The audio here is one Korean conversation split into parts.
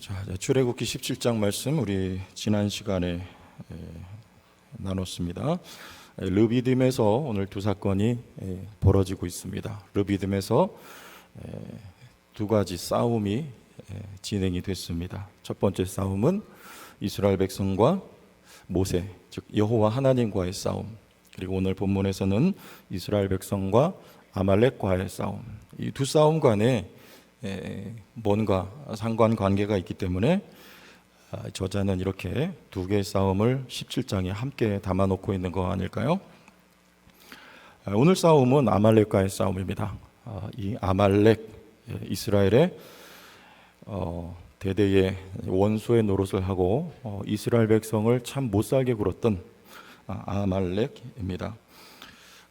자, 출애굽기 17장 말씀 우리 지난 시간에 에, 나눴습니다. 에, 르비딤에서 오늘 두 사건이 에, 벌어지고 있습니다. 르비딤에서 에, 두 가지 싸움이 에, 진행이 됐습니다. 첫 번째 싸움은 이스라엘 백성과 모세, 즉 여호와 하나님과의 싸움. 그리고 오늘 본문에서는 이스라엘 백성과 아말렉과의 싸움. 이 두 싸움 간에 에, 뭔가 상관 관계가 있기 때문에 아, 저자는 이렇게 두 개의 싸움을 17장에 함께 담아놓고 있는 거 아닐까요? 아, 오늘 싸움은 아말렉과의 싸움입니다. 아, 이 아말렉 예, 이스라엘의 어, 대대의 원수의 노릇을 하고 어, 이스라엘 백성을 참 못살게 굴었던 아, 아말렉입니다.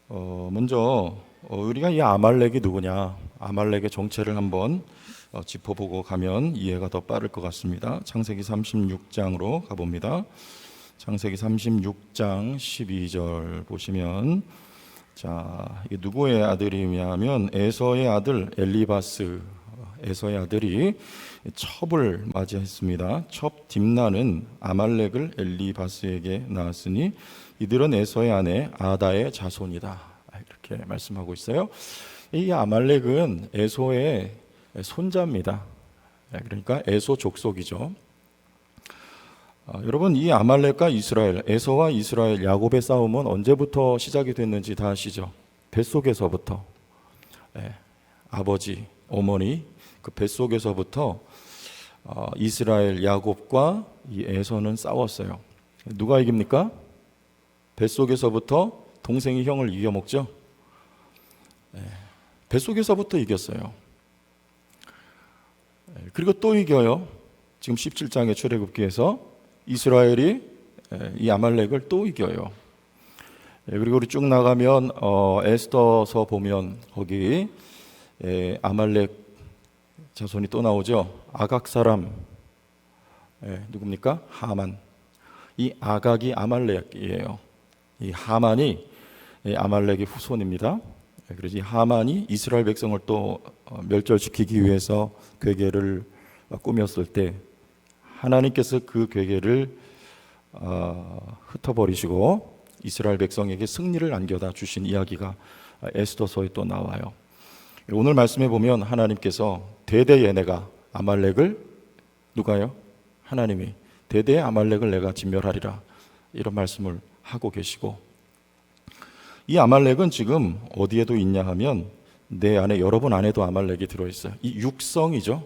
어, 먼저 어, 우리가 이 아말렉이 누구냐? 아말렉의 정체를 한번 어, 짚어보고 가면 이해가 더 빠를 것 같습니다. 창세기 36장으로 가봅니다. 창세기 36장 12절 보시면 자, 이게 누구의 아들이냐면 에서의 아들 엘리바스 에서의 아들이 첩을 맞이했습니다. 첩 딥나는 아말렉을 엘리바스에게 낳았으니 이들은 에서의 아내 아다의 자손이다. 이렇게 말씀하고 있어요. 이 아말렉은 에소의 손자입니다. 그러니까 에소 족속이죠. 아, 여러분 이 아말렉과 이스라엘, 에서와 이스라엘, 야곱의 싸움은 언제부터 시작이 됐는지 다 아시죠? 뱃속에서부터 예, 아버지, 어머니 그 뱃속에서부터 어, 이스라엘 야곱과 이 에서는 싸웠어요. 누가 이깁니까? 뱃속에서부터 동생이 형을 이겨먹죠. 예, 뱃속에서부터 이겼어요. 예, 그리고 또 이겨요. 지금 17장의 출애굽기에서 이스라엘이 예, 이 아말렉을 또 이겨요. 예, 그리고 우리 쭉 나가면 어, 에스더서 보면 거기 예, 아말렉 자손이 또 나오죠. 아각 사람 예, 누굽니까? 하만. 이 아각이 아말렉이에요. 이 하만이 이 아말렉의 후손입니다. 예, 그래서 이 하만이 이스라엘 백성을 또 어, 멸절시키기 위해서 괴계를 꾸몄을 때 하나님께서 그 괴계를 어, 흩어버리시고 이스라엘 백성에게 승리를 안겨다 주신 이야기가 에스더서에 또 나와요. 오늘 말씀해 보면 하나님께서 대대 얘네가 아말렉을 누가요? 하나님이 대대 아말렉을 내가 진멸하리라 이런 말씀을 하고 계시고 이 아말렉은 지금 어디에도 있냐 하면 내 안에 여러분 안에도 아말렉이 들어 있어요. 이 육성이죠.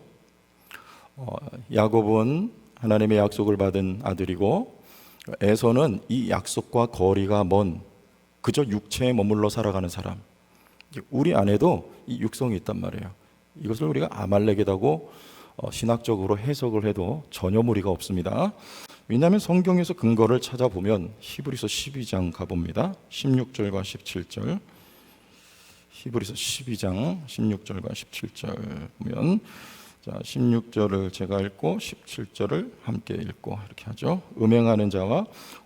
어, 야곱은 하나님의 약속을 받은 아들이고 에서는 이 약속과 거리가 먼 그저 육체에 머물러 살아가는 사람. 우리 안에도 이 육성이 있단 말이에요. 이것을 우리가 아말렉이라고 어, 신학적으로 해석을 해도 전혀 무리가 없습니다. 왜냐하면 성경에서 근거를 찾아보면 히브리서 12장 가봅니다. 16절과 17절. 히브리서 12장 16절과 17절 보면 자, 16절을 제가 읽고 17절을 함께 읽고 이렇게 하죠. 음행하는 자와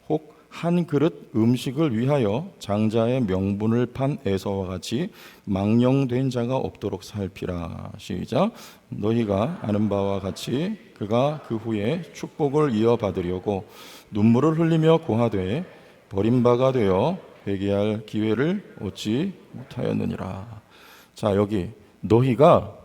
혹 한 그릇 음식을 위하여 장자의 명분을 판 에서와 같이 망령된 자가 없도록 살피라. 시작. 너희가 아는 바와 같이 그가 그 후에 축복을 이어받으려고 눈물을 흘리며 고하되 버림바가 되어 회개할 기회를 얻지 못하였느니라. 자, 여기 너희가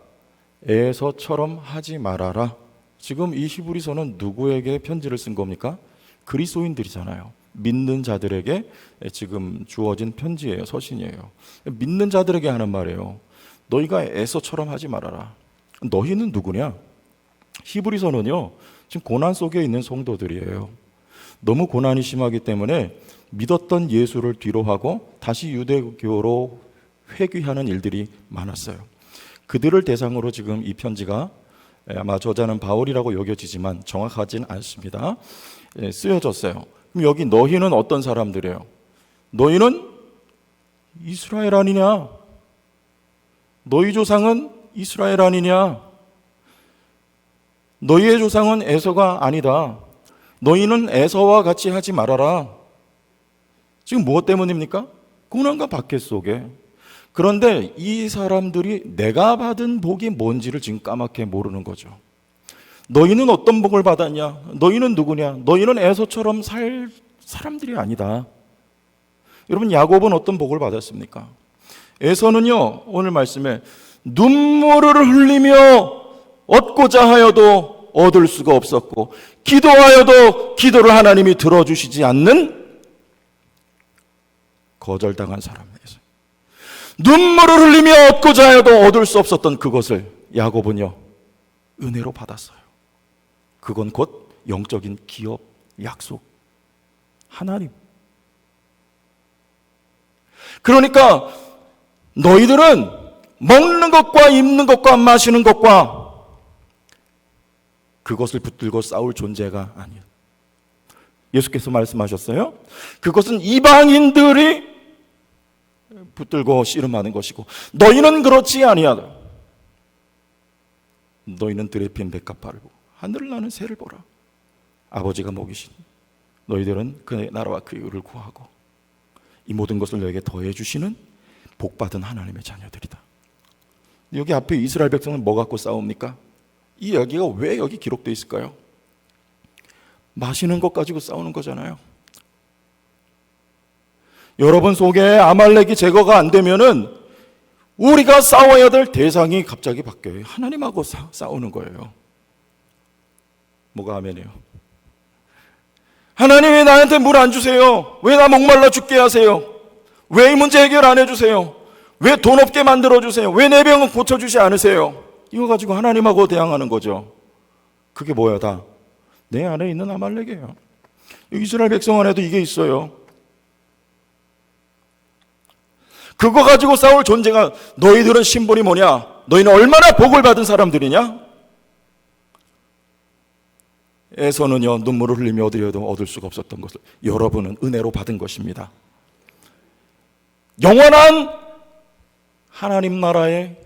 에서처럼 하지 말아라. 지금 이 히브리서는 누구에게 편지를 쓴 겁니까? 그리스도인들이잖아요. 믿는 자들에게 지금 주어진 편지예요. 서신이에요. 믿는 자들에게 하는 말이에요. 너희가 에서처럼 하지 말아라. 너희는 누구냐? 히브리서는요. 지금 고난 속에 있는 성도들이에요. 너무 고난이 심하기 때문에 믿었던 예수를 뒤로 하고 다시 유대교로 회귀하는 일들이 많았어요. 그들을 대상으로 지금 이 편지가 아마 저자는 바울이라고 여겨지지만 정확하진 않습니다. 예, 쓰여졌어요. 그럼 여기 너희는 어떤 사람들이에요? 너희는 이스라엘 아니냐? 너희 조상은 이스라엘 아니냐? 너희의 조상은 에서가 아니다. 너희는 에서와 같이 하지 말아라. 지금 무엇 때문입니까? 고난과 박해 속에. 그런데 이 사람들이 내가 받은 복이 뭔지를 지금 까맣게 모르는 거죠. 너희는 어떤 복을 받았냐? 너희는 누구냐? 너희는 에서처럼 살 사람들이 아니다. 여러분 야곱은 어떤 복을 받았습니까? 에서는요 오늘 말씀에 눈물을 흘리며 얻고자 하여도 얻을 수가 없었고 기도하여도 기도를 하나님이 들어주시지 않는 거절당한 사람에서 눈물을 흘리며 얻고자 하여도 얻을 수 없었던 그것을 야곱은요 은혜로 받았어요. 그건 곧 영적인 기업, 약속, 하나님. 그러니까 너희들은 먹는 것과 입는 것과 마시는 것과 그것을 붙들고 싸울 존재가 아니야. 예수께서 말씀하셨어요. 그것은 이방인들이 붙들고 씨름하는 것이고 너희는 그렇지 아니하다. 너희는 들에 핀 백합화를 보고 하늘을 나는 새를 보라. 아버지가 먹이신 너희들은 그의 나라와 그의 의를 구하고 이 모든 것을 너에게 더해 주시는 복 받은 하나님의 자녀들이다. 여기 앞에 이스라엘 백성은 뭐 갖고 싸웁니까? 이 여기가 왜 여기 기록되어 있을까요? 마시는 것 가지고 싸우는 거잖아요. 여러분 속에 아말렉이 제거가 안 되면은 우리가 싸워야 될 대상이 갑자기 바뀌어요. 하나님하고 싸, 싸우는 거예요. 뭐가 아멘이에요? 하나님 왜 나한테 물 안 주세요? 왜 나 목말라 죽게 하세요? 왜 이 문제 해결 안 해주세요? 왜 돈 없게 만들어 주세요? 왜 내 병은 고쳐주지 않으세요? 이거 가지고 하나님하고 대항하는 거죠. 그게 뭐야 다? 내 안에 있는 아말렉이에요. 이스라엘 백성 안에도 이게 있어요. 그거 가지고 싸울 존재가 너희들은 신분이 뭐냐? 너희는 얼마나 복을 받은 사람들이냐? 에서는요 눈물을 흘리며 얻으려도 얻을 수가 없었던 것을 여러분은 은혜로 받은 것입니다. 영원한 하나님 나라의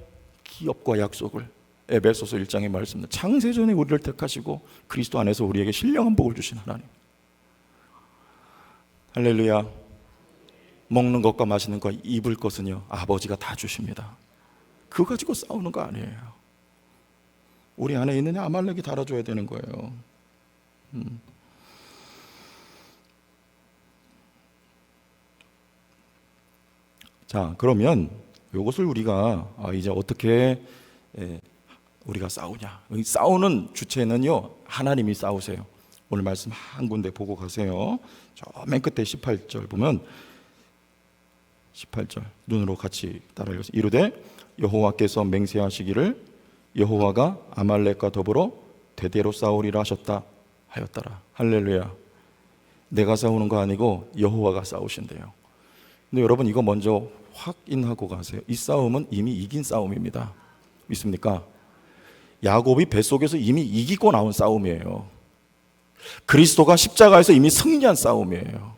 기업과 약속을 에베소서 1장에 말씀입니다. 창세 전에 우리를 택하시고 그리스도 안에서 우리에게 신령한 복을 주신 하나님. 할렐루야. 먹는 것과 마시는 것, 입을 것은요 아버지가 다 주십니다. 그거 가지고 싸우는 거 아니에요. 우리 안에 있는 아말렉이 달아줘야 되는 거예요. 음. 자, 그러면 이것을 우리가 아, 이제 어떻게 예, 우리가 싸우냐? 싸우는 주체는요 하나님이 싸우세요. 오늘 말씀 한 군데 보고 가세요. 저맨 끝에 18절 보면 18절 눈으로 같이 따라 읽으세요. 이르되 여호와께서 맹세하시기를 여호와가 아말렉과 더불어 대대로 싸우리라 하셨다 하였더라. 할렐루야. 내가 싸우는 거 아니고 여호와가 싸우신대요. 근데 여러분 이거 먼저 확인하고 가세요. 이 싸움은 이미 이긴 싸움입니다. 믿습니까? 야곱이 뱃속에서 이미 이기고 나온 싸움이에요. 그리스도가 십자가에서 이미 승리한 싸움이에요.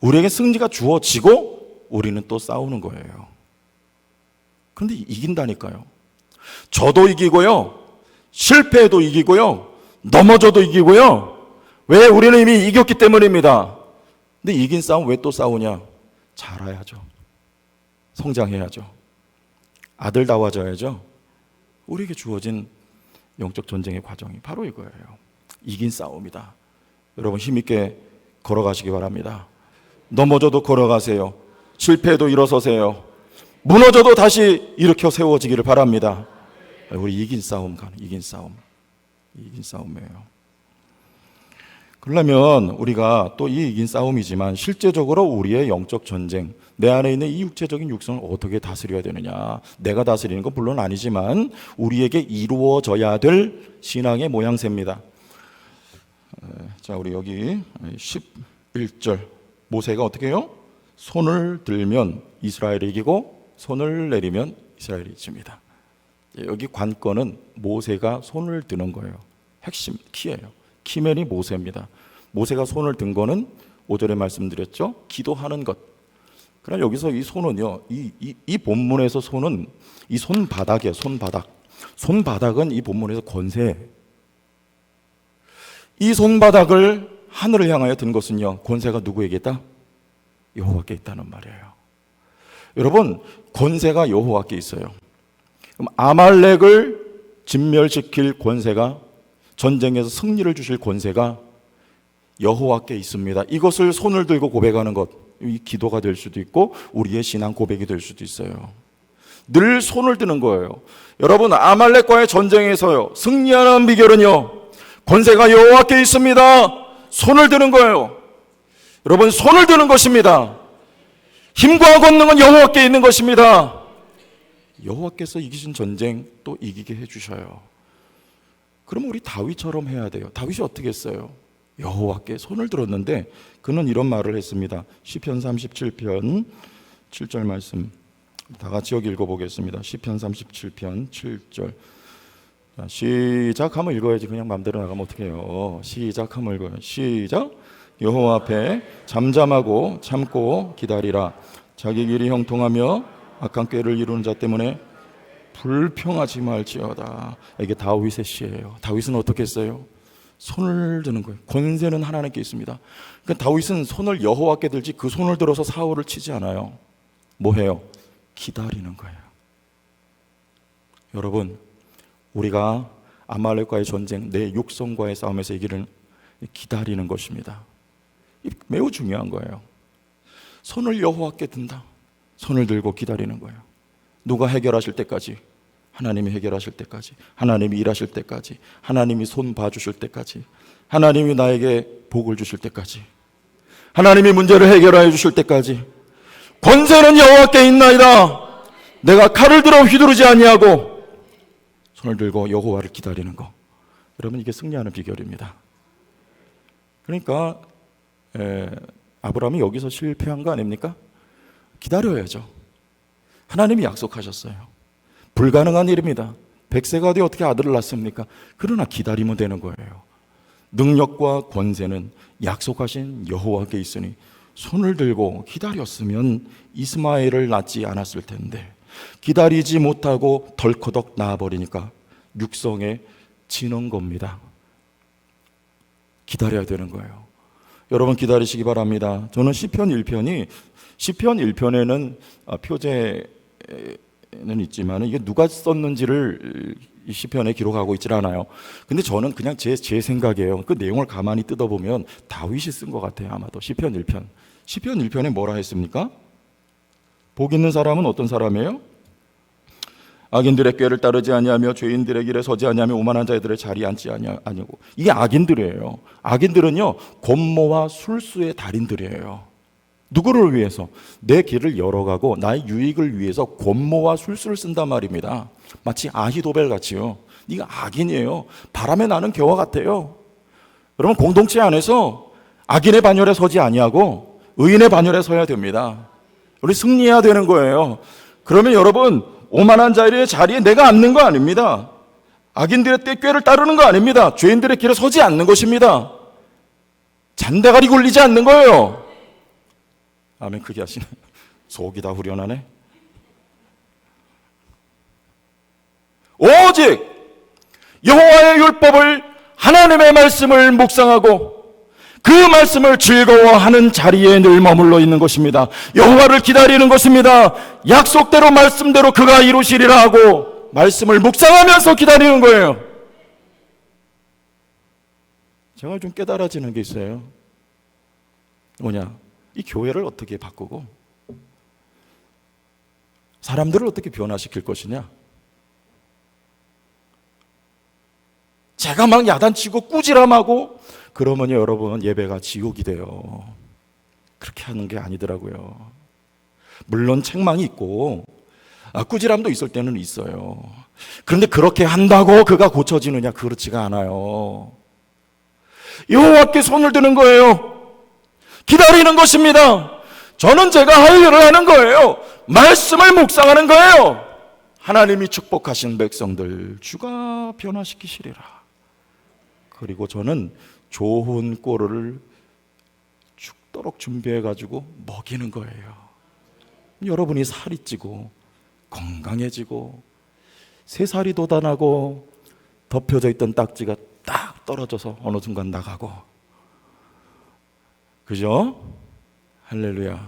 우리에게 승리가 주어지고 우리는 또 싸우는 거예요. 그런데 이긴다니까요. 저도 이기고요. 실패해도 이기고요. 넘어져도 이기고요. 왜 우리는 이미 이겼기 때문입니다. 근데 이긴 싸움 왜 또 싸우냐? 잘해야죠. 성장해야죠. 아들다워져야죠. 우리에게 주어진 영적 전쟁의 과정이 바로 이거예요. 이긴 싸움이다. 여러분 힘있게 걸어가시기 바랍니다. 넘어져도 걸어가세요. 실패해도 일어서세요. 무너져도 다시 일으켜 세워지기를 바랍니다. 우리 이긴 싸움 가는 이긴 싸움. 이긴 싸움이에요. 그러려면 우리가 또 이 이긴 싸움이지만 실제적으로 우리의 영적 전쟁, 내 안에 있는 이 육체적인 육성을 어떻게 다스려야 되느냐. 내가 다스리는 건 물론 아니지만 우리에게 이루어져야 될 신앙의 모양새입니다. 자, 우리 여기 11절. 모세가 어떻게 해요? 손을 들면 이스라엘이 이기고 손을 내리면 이스라엘이 이깁니다. 여기 관건은 모세가 손을 드는 거예요. 핵심 키예요. 키맨이 모세입니다. 모세가 손을 든 거는 5절에 말씀드렸죠. 기도하는 것. 그러나 여기서 이 손은요. 이, 이, 이 본문에서 손은 이 손바닥이에요. 손바닥. 손바닥은 이 본문에서 권세. 이 손바닥을 하늘을 향하여 든 것은요. 권세가 누구에게 있다? 여호와께 있다는 말이에요. 여러분, 권세가 여호와께 있어요. 그럼 아말렉을 진멸시킬 권세가 전쟁에서 승리를 주실 권세가 여호와께 있습니다. 이것을 손을 들고 고백하는 것, 이 기도가 될 수도 있고 우리의 신앙 고백이 될 수도 있어요. 늘 손을 드는 거예요. 여러분 아말렉과의 전쟁에서요 승리하는 비결은요 권세가 여호와께 있습니다. 손을 드는 거예요. 여러분 손을 드는 것입니다. 힘과 권능은 여호와께 있는 것입니다. 여호와께서 이기신 전쟁 또 이기게 해주셔요. 그럼 우리 다윗처럼 해야 돼요. 다윗이 어떻게 했어요? 여호와께 손을 들었는데 그는 이런 말을 했습니다. 시편 37편 7절 말씀 다 같이 여기 읽어보겠습니다. 시편 37편 7절 자, 시작 한번 읽어야지 그냥 마음대로 나가면 어떡해요. 시작 한번 읽어요. 시작 여호와 앞에 잠잠하고 참고 기다리라 자기 길이 형통하며 악한 꾀를 이루는 자 때문에 불평하지 말지어다. 이게 다윗의 시예요. 다윗은 어떻게 했어요? 손을 드는 거예요. 권세는 하나님께 있습니다. 그러니까 다윗은 손을 여호와께 들지 그 손을 들어서 사울을 치지 않아요. 뭐 해요? 기다리는 거예요. 여러분, 우리가 아말렉과의 전쟁, 내 육성과의 싸움에서 이기는 기다리는 것입니다. 이 매우 중요한 거예요. 손을 여호와께 든다. 손을 들고 기다리는 거예요. 누가 해결하실 때까지 하나님이 해결하실 때까지 하나님이 일하실 때까지 하나님이 손 봐주실 때까지 하나님이 나에게 복을 주실 때까지 하나님이 문제를 해결하여 주실 때까지 권세는 여호와께 있나이다. 내가 칼을 들어 휘두르지 아니하고 손을 들고 여호와를 기다리는 거. 여러분 이게 승리하는 비결입니다. 그러니까 에, 아브라함이 여기서 실패한 거 아닙니까? 기다려야죠. 하나님이 약속하셨어요. 불가능한 일입니다. 백세가 되어 어떻게 아들을 낳습니까? 그러나 기다리면 되는 거예요. 능력과 권세는 약속하신 여호와께 있으니 손을 들고 기다렸으면 이스마엘을 낳지 않았을 텐데 기다리지 못하고 덜커덕 낳아버리니까 육성에 지는 겁니다. 기다려야 되는 거예요. 여러분 기다리시기 바랍니다. 저는 시편 1편이 시편 1편에는 아, 표제는 있지만 이게 누가 썼는지를 이 시편에 기록하고 있질 않아요. 근데 저는 그냥 제, 제 생각이에요. 그 내용을 가만히 뜯어보면 다윗이 쓴 것 같아요. 아마도 시편 1편. 시편 1편에 뭐라 했습니까? 복 있는 사람은 어떤 사람이에요? 악인들의 꾀를 따르지 아니하며 죄인들의 길에 서지 아니하며 오만한 자들의 자리에 앉지 아니- 아니하고 이게 악인들이에요. 악인들은요 권모와 술수의 달인들이에요. 누구를 위해서 내 길을 열어가고 나의 유익을 위해서 권모와 술수를 쓴단 말입니다. 마치 아히도벨 같이요. 네가 악인이에요. 바람에 나는 겨와 같아요. 여러분 공동체 안에서 악인의 반열에 서지 아니하고 의인의 반열에 서야 됩니다. 우리 승리해야 되는 거예요. 그러면 여러분 오만한 자리의 자리에 내가 앉는 거 아닙니다. 악인들의 꾀를 따르는 거 아닙니다. 죄인들의 길에 서지 않는 것입니다. 잔대가리 굴리지 않는 거예요. 아멘 그게 하시네. 속이 다 후련하네. 오직 여호와의 율법을 하나님의 말씀을 묵상하고 그 말씀을 즐거워하는 자리에 늘 머물러 있는 것입니다. 여호와를 기다리는 것입니다. 약속대로 말씀대로 그가 이루시리라 하고 말씀을 묵상하면서 기다리는 거예요. 제가 좀 깨달아지는 게 있어요. 뭐냐? 이 교회를 어떻게 바꾸고 사람들을 어떻게 변화시킬 것이냐? 제가 막 야단치고 꾸지람하고 그러면 여러분 예배가 지옥이 돼요. 그렇게 하는 게 아니더라고요. 물론 책망이 있고 아, 꾸지람도 있을 때는 있어요. 그런데 그렇게 한다고 그가 고쳐지느냐 그렇지가 않아요. 여호와께 손을 드는 거예요. 기다리는 것입니다. 저는 제가 할 일을 하는 거예요. 말씀을 묵상하는 거예요. 하나님이 축복하신 백성들 주가 변화시키시리라. 그리고 저는 좋은 꼴을 죽도록 준비해 가지고 먹이는 거예요. 여러분이 살이 찌고 건강해지고 새살이 돋아나고 덮여져 있던 딱지가 딱 떨어져서 어느 순간 나가고 그죠? 할렐루야.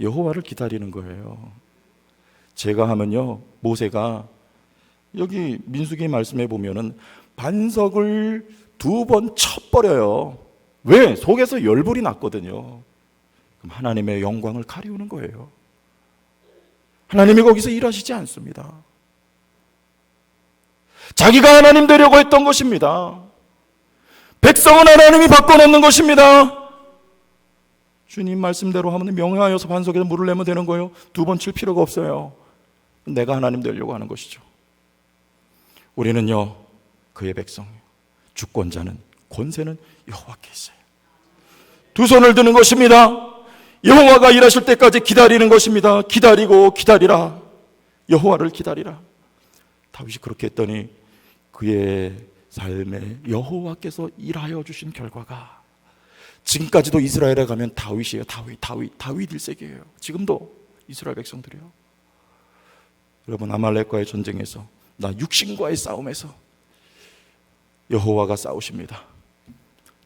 여호와를 기다리는 거예요. 제가 하면요. 모세가 여기 민수기 말씀에 보면은 반석을 두 번 쳐버려요. 왜? 속에서 열불이 났거든요. 그럼 하나님의 영광을 가리우는 거예요. 하나님이 거기서 일하시지 않습니다. 자기가 하나님 되려고 했던 것입니다. 백성은 하나님이 바꿔놓는 것입니다. 주님 말씀대로 하면 명예하여서 반석에서 물을 내면 되는 거예요. 두 번 칠 필요가 없어요. 내가 하나님 되려고 하는 것이죠. 우리는요, 그의 백성, 주권자는, 권세는 여호와께 있어요. 두 손을 드는 것입니다. 여호와가 일하실 때까지 기다리는 것입니다. 기다리고 기다리라. 여호와를 기다리라. 다윗이 그렇게 했더니 그의 삶에 여호와께서 일하여 주신 결과가 지금까지도 이스라엘에 가면 다윗이에요. 다윗, 다윗, 다윗 일색이에요. 지금도 이스라엘 백성들이요. 여러분 아말렉과의 전쟁에서 나 육신과의 싸움에서 여호와가 싸우십니다.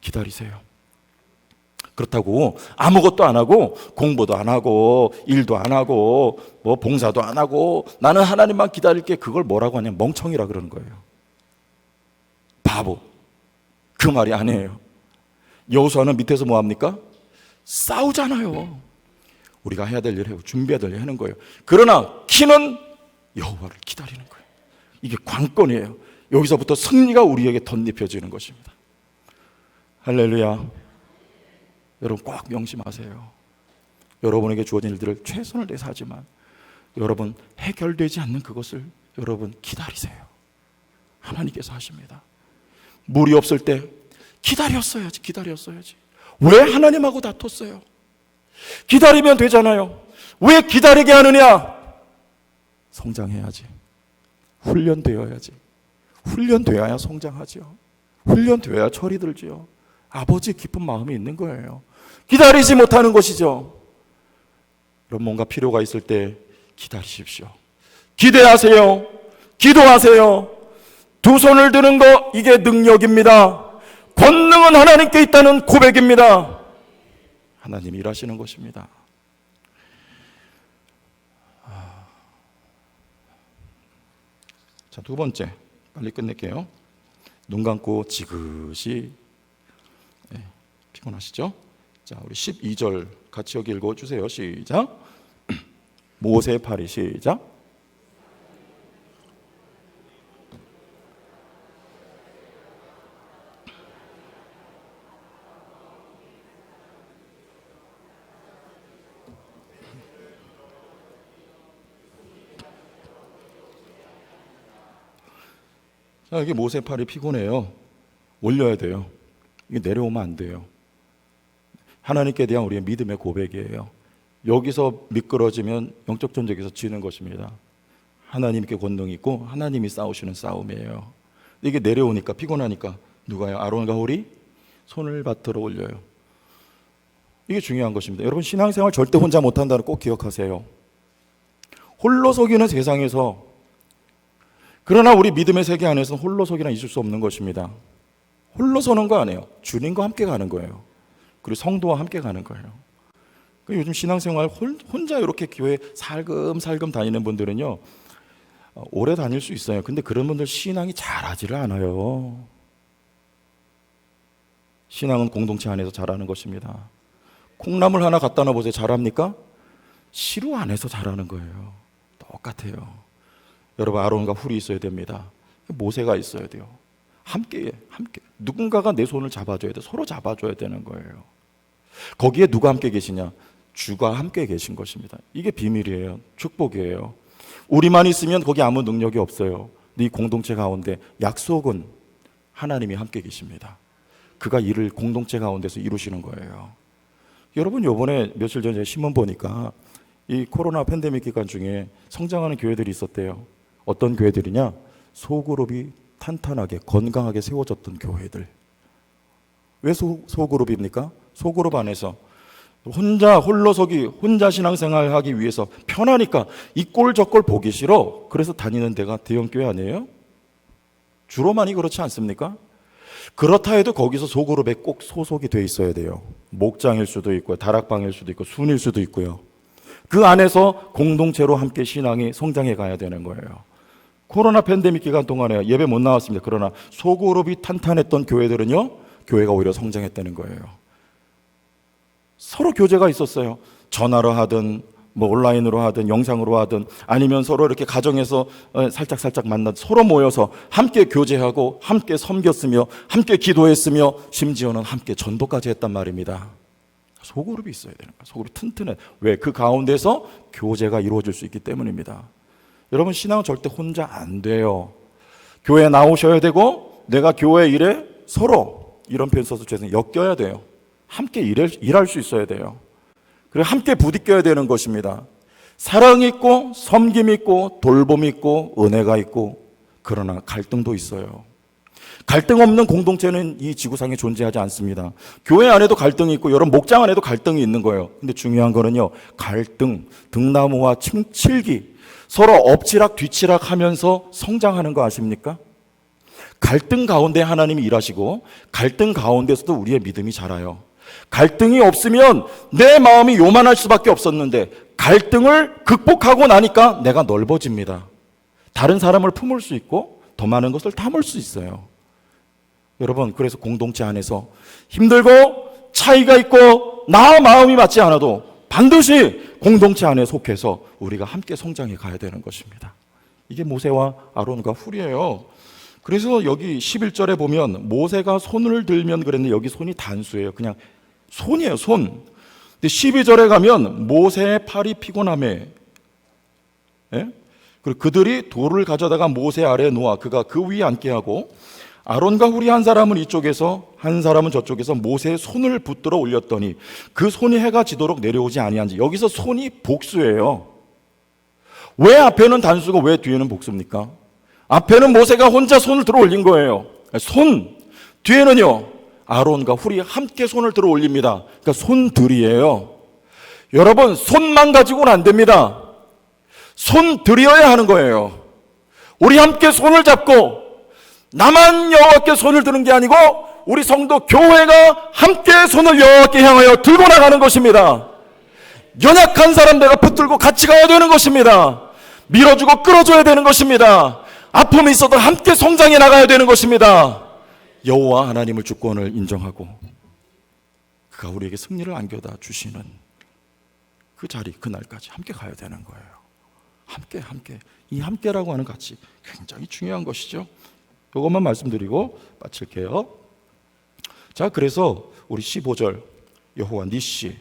기다리세요. 그렇다고 아무것도 안 하고 공부도 안 하고 일도 안 하고 뭐 봉사도 안 하고 나는 하나님만 기다릴게 그걸 뭐라고 하냐 멍청이라 그러는 거예요. 바보. 그 말이 아니에요. 여호수아는 밑에서 뭐 합니까? 싸우잖아요. 우리가 해야 될 일을 해요. 준비해야 될 일을 하는 거예요. 그러나 키는 여호와를 기다리는 거예요. 이게 관건이에요. 여기서부터 승리가 우리에게 덧입혀지는 것입니다. 할렐루야. 여러분 꼭 명심하세요. 여러분에게 주어진 일들을 최선을 다해서 하지만 여러분 해결되지 않는 그것을 여러분 기다리세요. 하나님께서 하십니다. 물이 없을 때 기다렸어야지, 기다렸어야지. 왜 하나님하고 다퉜어요? 기다리면 되잖아요. 왜 기다리게 하느냐? 성장해야지. 훈련되어야지. 훈련되어야 성장하죠. 훈련되어야 철이 들지요. 아버지 깊은 마음이 있는 거예요. 기다리지 못하는 것이죠. 그럼 뭔가 필요가 있을 때 기다리십시오. 기대하세요. 기도하세요. 두 손을 드는 거 이게 능력입니다. 권능은 하나님께 있다는 고백입니다. 하나님 일하시는 것입니다. 아. 자, 두 번째. 빨리 끝낼게요. 눈 감고 지그시 네, 피곤하시죠? 자, 우리 12절 같이 여기 읽어 주세요. 시작. 모세 파리 시작. 자, 여기 모세 팔이 피곤해요. 올려야 돼요. 이게 내려오면 안 돼요. 하나님께 대한 우리의 믿음의 고백이에요. 여기서 미끄러지면 영적 전쟁에서 지는 것입니다. 하나님께 권능이 있고 하나님이 싸우시는 싸움이에요. 이게 내려오니까 피곤하니까 누가요? 아론과 홀이 손을 받들어 올려요. 이게 중요한 것입니다. 여러분 신앙생활 절대 혼자 못한다는 꼭 기억하세요. 홀로 서기는 세상에서 그러나 우리 믿음의 세계 안에서는 홀로 서기는 있을 수 없는 것입니다. 홀로 서는 거 아니에요. 주님과 함께 가는 거예요. 그리고 성도와 함께 가는 거예요. 그 요즘 신앙생활 혼자 이렇게 교회 살금살금 다니는 분들은요, 어, 오래 다닐 수 있어요. 근데 그런 분들 신앙이 잘하지를 않아요. 신앙은 공동체 안에서 잘하는 것입니다. 콩나물 하나 갖다 놔보세요. 잘합니까? 시루 안에서 잘하는 거예요. 똑같아요. 여러분 아론과 훌이 있어야 됩니다. 모세가 있어야 돼요. 함께 함께 누군가가 내 손을 잡아줘야 돼. 서로 잡아줘야 되는 거예요. 거기에 누가 함께 계시냐? 주가 함께 계신 것입니다. 이게 비밀이에요. 축복이에요. 우리만 있으면 거기 아무 능력이 없어요. 네 공동체 가운데 약속은 하나님이 함께 계십니다. 그가 일을 공동체 가운데서 이루시는 거예요. 여러분 요번에 며칠 전에 신문 보니까 이 코로나 팬데믹 기간 중에 성장하는 교회들이 있었대요. 어떤 교회들이냐? 소그룹이 탄탄하게 건강하게 세워졌던 교회들. 왜 소, 소그룹입니까? 소그룹 안에서 혼자 홀로서기 혼자 신앙생활 하기 위해서 편하니까 이 꼴 저 꼴 보기 싫어. 그래서 다니는 데가 대형 교회 아니에요? 주로 많이 그렇지 않습니까? 그렇다 해도 거기서 소그룹에 꼭 소속이 돼 있어야 돼요. 목장일 수도 있고요. 다락방일 수도 있고 순일 수도 있고요. 그 안에서 공동체로 함께 신앙이 성장해 가야 되는 거예요. 코로나 팬데믹 기간 동안에 예배 못 나왔습니다. 그러나 소그룹이 탄탄했던 교회들은요, 교회가 오히려 성장했다는 거예요. 서로 교제가 있었어요. 전화로 하든 뭐 온라인으로 하든 영상으로 하든 아니면 서로 이렇게 가정에서 어, 살짝 살짝 만나 서로 모여서 함께 교제하고 함께 섬겼으며 함께 기도했으며 심지어는 함께 전도까지 했단 말입니다. 소그룹이 있어야 되는 거야. 소그룹이 튼튼해. 왜? 그 가운데서 교제가 이루어질 수 있기 때문입니다. 여러분 신앙은 절대 혼자 안 돼요. 교회 나오셔야 되고 내가 교회 일에 서로 이런 표현 써서 죄송해요. 엮여야 돼요. 함께 일할, 일할 수 있어야 돼요. 그리고 함께 부딪혀야 되는 것입니다. 사랑이 있고 섬김이 있고 돌봄이 있고 은혜가 있고 그러나 갈등도 있어요. 갈등 없는 공동체는 이 지구상에 존재하지 않습니다. 교회 안에도 갈등이 있고 여러분 목장 안에도 갈등이 있는 거예요. 근데 중요한 거는요. 갈등, 등나무와 칠기 서로 엎치락 뒤치락 하면서 성장하는 거 아십니까? 갈등 가운데 하나님이 일하시고 갈등 가운데서도 우리의 믿음이 자라요. 갈등이 없으면 내 마음이 요만할 수밖에 없었는데 갈등을 극복하고 나니까 내가 넓어집니다. 다른 사람을 품을 수 있고 더 많은 것을 담을 수 있어요. 여러분, 그래서 공동체 안에서 힘들고 차이가 있고 나 마음이 맞지 않아도 반드시 공동체 안에 속해서 우리가 함께 성장해 가야 되는 것입니다. 이게 모세와 아론과 훌이에요. 그래서 여기 11절에 보면 모세가 손을 들면 그랬는데 여기 손이 단수예요. 그냥 손이에요, 손. 근데 12절에 가면 모세의 팔이 피곤함에 예? 그리고 그들이 돌을 가져다가 모세 아래에 놓아 그가 그 위에 앉게 하고 아론과 후리 한 사람은 이쪽에서 한 사람은 저쪽에서 모세의 손을 붙들어 올렸더니 그 손이 해가 지도록 내려오지 아니한지 여기서 손이 복수예요. 왜 앞에는 단수고 왜 뒤에는 복수입니까? 앞에는 모세가 혼자 손을 들어 올린 거예요. 손 뒤에는요 아론과 후리 함께 손을 들어 올립니다. 그러니까 손들이에요. 여러분 손만 가지고는 안 됩니다. 손 들여야 하는 거예요. 우리 함께 손을 잡고 나만 여호와께 손을 드는 게 아니고 우리 성도 교회가 함께 손을 여호와께 향하여 들고 나가는 것입니다. 연약한 사람 내가 붙들고 같이 가야 되는 것입니다. 밀어주고 끌어줘야 되는 것입니다. 아픔이 있어도 함께 성장해 나가야 되는 것입니다. 여호와 하나님을 주권을 인정하고 그가 우리에게 승리를 안겨다 주시는 그 자리 그날까지 함께 가야 되는 거예요. 함께 함께 이 함께라고 하는 가치 굉장히 중요한 것이죠. 이것만 말씀드리고 마칠게요. 자, 그래서 우리 15절 여호와 니시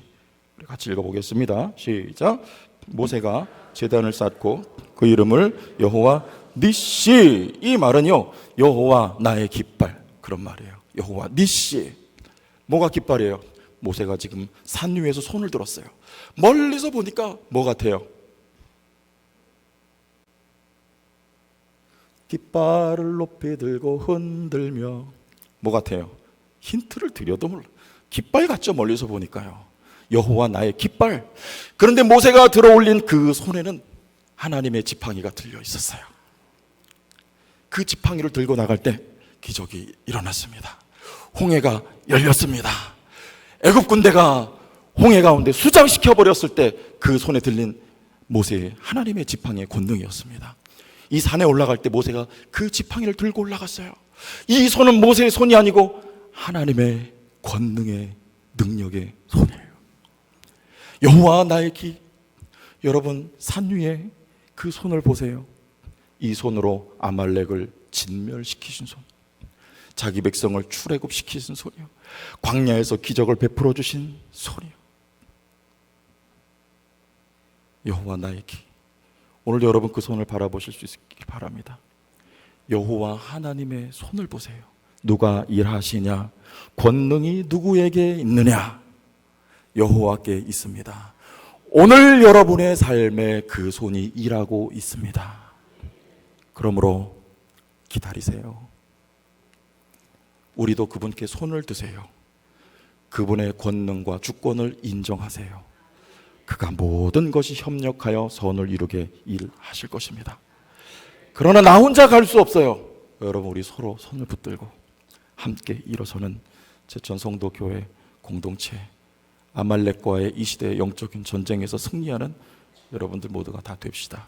같이 읽어보겠습니다. 시작. 모세가 제단을 쌓고 그 이름을 여호와 니시 이 말은요 여호와 나의 깃발 그런 말이에요. 여호와 니시 뭐가 깃발이에요? 모세가 지금 산 위에서 손을 들었어요. 멀리서 보니까 뭐 같아요? 깃발을 높이 들고 흔들며 뭐 같아요? 힌트를 드려도 몰라. 깃발 같죠 멀리서 보니까요. 여호와 나의 깃발. 그런데 모세가 들어올린 그 손에는 하나님의 지팡이가 들려 있었어요. 그 지팡이를 들고 나갈 때 기적이 일어났습니다. 홍해가 열렸습니다. 애굽 군대가 홍해 가운데 수장시켜 버렸을 때 그 손에 들린 모세의 하나님의 지팡이의 권능이었습니다. 이 산에 올라갈 때 모세가 그 지팡이를 들고 올라갔어요. 이 손은 모세의 손이 아니고 하나님의 권능의 능력의 손이에요. 여호와 나의 기 여러분 산 위에 그 손을 보세요. 이 손으로 아말렉을 진멸시키신 손. 자기 백성을 출애굽시키신 손이요. 광야에서 기적을 베풀어 주신 손이요. 여호와 나의 기. 오늘 여러분 그 손을 바라보실 수 있길 바랍니다. 여호와 하나님의 손을 보세요. 누가 일하시냐? 권능이 누구에게 있느냐? 여호와께 있습니다. 오늘 여러분의 삶에 그 손이 일하고 있습니다. 그러므로 기다리세요. 우리도 그분께 손을 드세요. 그분의 권능과 주권을 인정하세요. 그가 모든 것이 협력하여 선을 이루게 일하실 것입니다. 그러나 나 혼자 갈 수 없어요. 여러분 우리 서로 손을 붙들고 함께 일어서는 제천 성도 교회 공동체 아말렉과의 이 시대의 영적인 전쟁에서 승리하는 여러분들 모두가 다 됩시다.